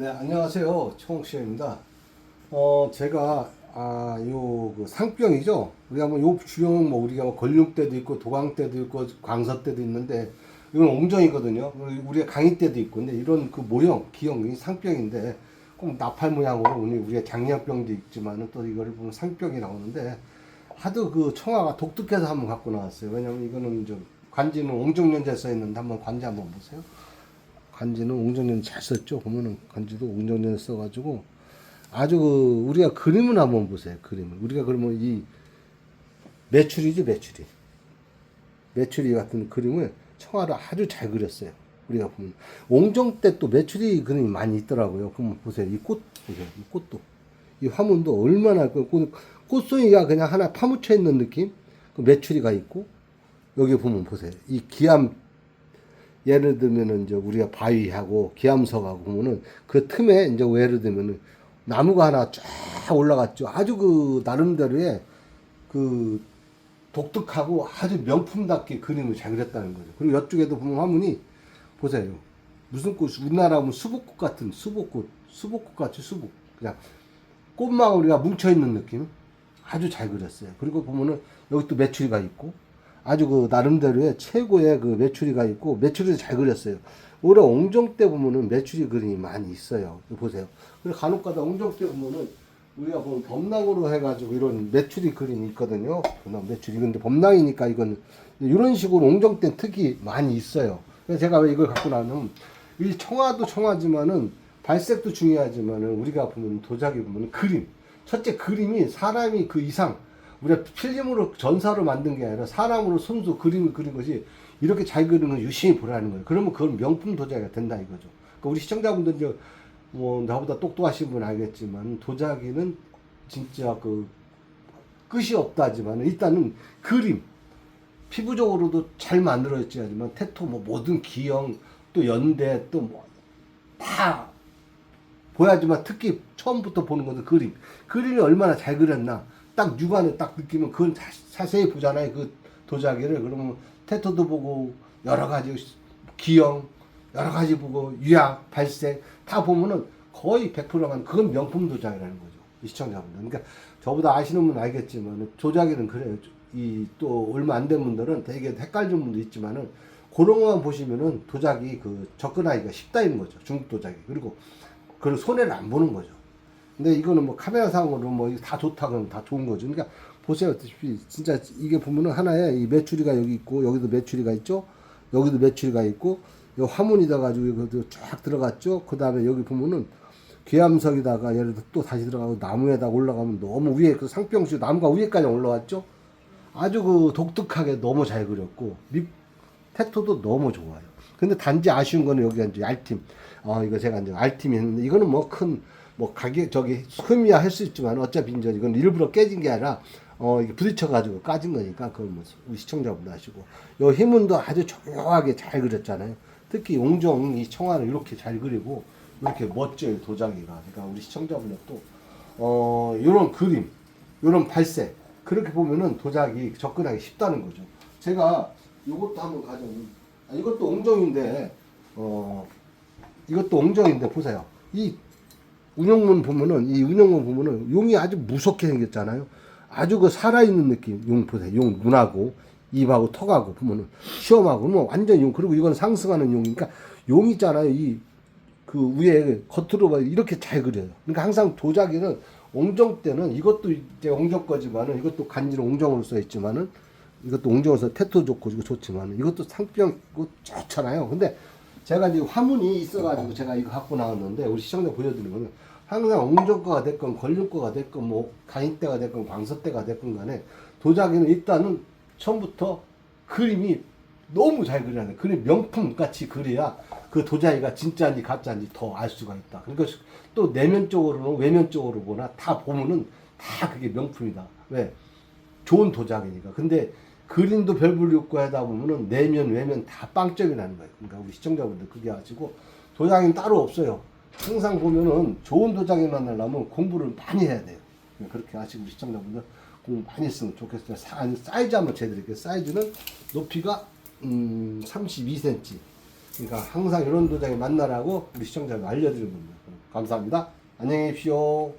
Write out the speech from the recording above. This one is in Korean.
네, 안녕하세요. 총시입니다. 어, 제가, 아, 요, 그 상병이죠? 우리가 뭐, 요 주형, 뭐, 우리가 뭐, 때도 있고, 도강 때도 있고, 광서 때도 있는데, 이건 옹정이거든요. 우리- 우리가 강의 때도 있고, 근데 이런 그 모형, 기형이 상병인데, 꼭 나팔 모양으로, 우리- 우리가 장량병도 있지만은 또 이거를 보면 상병이 나오는데, 하도 그 청아가 독특해서 한번 갖고 나왔어요. 왜냐면 이거는 좀, 관지는 옹정연재 써있는데, 한번 관지 한번 보세요. 간지는 옹정년 잘 썼죠. 보면은 간지도 옹정년 써가지고 아주 그 우리가 그림을 한번 보세요. 그림을 우리가 그러면 이 매출이지 매출이 매출이 같은 그림을 청아를 아주 잘 그렸어요. 우리가 보면 옹정 때 또 매출이 그림이 많이 있더라고요. 그럼 보세요. 이 꽃 보세요. 이 꽃도 이 화문도 얼마나 그 꽃, 꽃송이가 그냥 하나 파묻혀 있는 느낌. 그 매출이가 있고 여기 보면 보세요. 이 기암 예를 들면은 이제 우리가 바위하고 기암석하고 보면은 그 틈에 이제 뭐 예를 들면은 나무가 하나 쫙 올라갔죠. 아주 그 나름대로의 그 독특하고 아주 명품답게 그림을 잘 그렸다는 거죠. 그리고 이쪽에도 보면 화문이 보세요. 무슨 꽃, 우리나라 하면 수복꽃 같은 수복꽃, 수복꽃 같이 수복. 그냥 꽃망울이가 뭉쳐있는 느낌. 아주 잘 그렸어요. 그리고 보면은 여기 또 메추리가 있고 아주 그 나름대로의 최고의 그 메추리가 있고 메추리를 잘 그렸어요. 올해 옹정 때 보면은 메추리 그림이 많이 있어요. 보세요. 그리고 간혹가다 옹정 때 보면은 우리가 보면 범랑으로 해가지고 이런 메추리 그림이 있거든요. 범랑 메추리 근데 범랑이니까 이건 이런 식으로 옹정 때 특히 많이 있어요. 그래서 제가 왜 이걸 갖고 나면 이 청아도 청아지만은 발색도 중요하지만은 우리가 보면 도자기 보면 그림 첫째 그림이 사람이 그 이상 우리가 필름으로 전사로 만든 게 아니라 사람으로 손수 그림을 그린 것이 이렇게 잘 그리는 걸 유심히 보라는 거예요. 그러면 그건 명품 도자기가 된다 이거죠. 그러니까 우리 시청자분들 이제 뭐 나보다 똑똑하신 분 알겠지만 도자기는 진짜 그 끝이 없다지만 일단은 그림 피부적으로도 잘 만들어졌지만 태토 뭐 모든 기형 또 연대 또 뭐 다 보여야지만 특히 처음부터 보는 것은 그림 그림이 얼마나 잘 그렸나 딱 육안에 딱 느끼면 자, 자세히 보잖아요 그 도자기를 그러면 태토도 보고 여러 가지 기형 여러 가지 보고 유약 발색 다 보면은 거의 100%만 그건 명품 도자기라는 거죠 이 시청자분들. 그러니까 저보다 아시는 분은 알겠지만 도자기는 그래요. 이 또 얼마 안 된 분들은 되게 헷갈리는 분도 있지만은 그런 것만 보시면은 도자기 그 접근하기가 쉽다는 거죠 중국 도자기. 그리고 그 손해를 안 보는 거죠 근데 이거는 뭐 카메라상으로 뭐 다 좋다 그러면 다 좋은 거죠. 그러니까 보세요. 어차피 진짜 이게 보면은 하나에 이 메추리가 여기 있고 여기도 메추리가 있죠. 여기도 메추리가 있고 요 화문이다 가지고 이것도 쫙 들어갔죠. 그 다음에 여기 보면은 귀암석에다가 예를 들어 또 다시 들어가고 나무에다 올라가면 너무 위에 그 상병식 나무가 위에까지 올라왔죠. 아주 그 독특하게 너무 잘 그렸고 밑 태토도 너무 좋아요. 근데 단지 아쉬운 거는 여기가 이제 알팀. 어 이거 제가 이제 알팀이 했는데 이거는 뭐큰 뭐 가게 저기 흠이야 할 수 있지만 어차피 이제 이건 일부러 깨진 게 아니라 어 이게 부딪혀 가지고 까진 거니까 그걸 뭐 우리 시청자분들 아시고 요 힘은도 아주 조용하게 잘 그렸잖아요. 특히 용정 이 청아를 이렇게 잘 그리고 이렇게 멋져요 도자기가. 그러니까 우리 시청자분들 또어 요런 그림, 요런 발색 그렇게 보면은 도자기 접근하기 쉽다는 거죠. 제가 이것도 한번 가져온 아, 이것도 옹정인데 어 이것도 옹정인데 보세요. 이 운영문 보면은 이 운영문 보면은 용이 아주 무섭게 생겼잖아요. 아주 그 살아있는 느낌. 용 보세요. 용 눈하고 입하고 턱하고 보면은 시험하고 뭐 완전 용 그리고 이건 상승하는 용이니까 용 있잖아요. 이 그 위에 겉으로 봐 이렇게 잘 그려요. 그러니까 항상 도자기는 옹정 때는 이것도 이제 옹정 거지만은 이것도 간지는 옹정으로 써 있지만은 이것도 옹정에서 태토 좋고 이거 좋지만 이것도 상병 이거 좋잖아요. 근데 제가 이제 화문이 있어가지고 제가 이거 갖고 나왔는데 우리 시청자 보여드리는 거는 항상 옹정거가 됐건 권륜거가 됐건 뭐 강인대가 됐건 광서대가 됐건 간에 도자기는 일단은 처음부터 그림이 너무 잘 그려야 돼. 그림 명품 같이 그려야 그 도자기가 진짜인지 가짜인지 더 알 수가 있다. 그러니까 또 내면적으로는 외면적으로 보나 다 보면은 다 그게 명품이다. 왜? 좋은 도자기니까. 근데 그림도 별 볼일 없고 하다 보면은 내면 외면 다 빵점이 나는 거예요. 그러니까 우리 시청자분들 그게 아시고 도자기는 따로 없어요. 항상 보면은 좋은 도자기 만나려면 공부를 많이 해야 돼요. 그렇게 아시고 시청자분들 공부 많이 했으면 좋겠어요. 사, 사이즈 한번 재드릴게요. 사이즈는 높이가 음, 32cm. 그러니까 항상 이런 도자기 만나라고 우리 시청자분 알려드리는 겁니다. 감사합니다. 안녕히 계십시오.